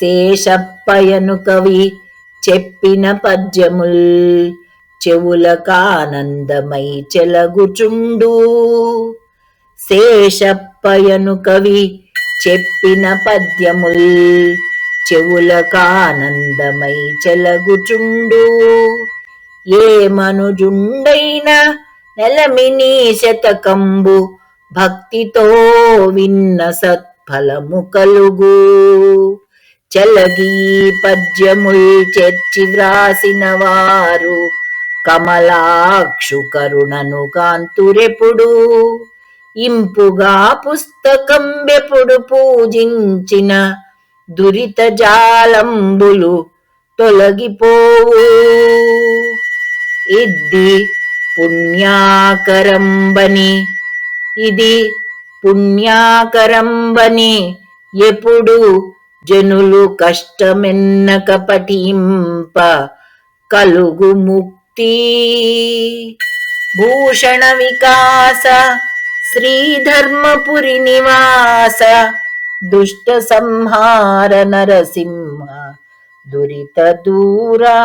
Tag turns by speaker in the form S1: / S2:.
S1: శేషప్పయను కవి చెప్పిన పద్యముల్ చెవులకానందమై చెలగుచుండు. శేషప్పయను కవి చెప్పిన పద్యముల్ చెవులకానందమై చెలగుచుండు. ఏ మనుజుండైన నెలమిని శతకంబు భక్తితో విన్న సత్ఫలము కలుగు. చెలగీ పద్యముల్ చేర్చి వ్రాసిన వారు కమలాక్షు కరుణను కాంతురెప్పుడు. ఇంపుగా పుస్తకం ఎప్పుడు పూజించిన దురిత జాలంబులు తొలగిపోవు. ఇది పుణ్యాకరంబని ఇది పుణ్యాకరంబని ఎప్పుడు జనులు కష్టమెన్నక పఠింప కలుగు ముక్తి. భూషణ వికాస శ్రీధర్మపురి నివాస దుష్ట సంహార నరసింహ దురిత దూరా.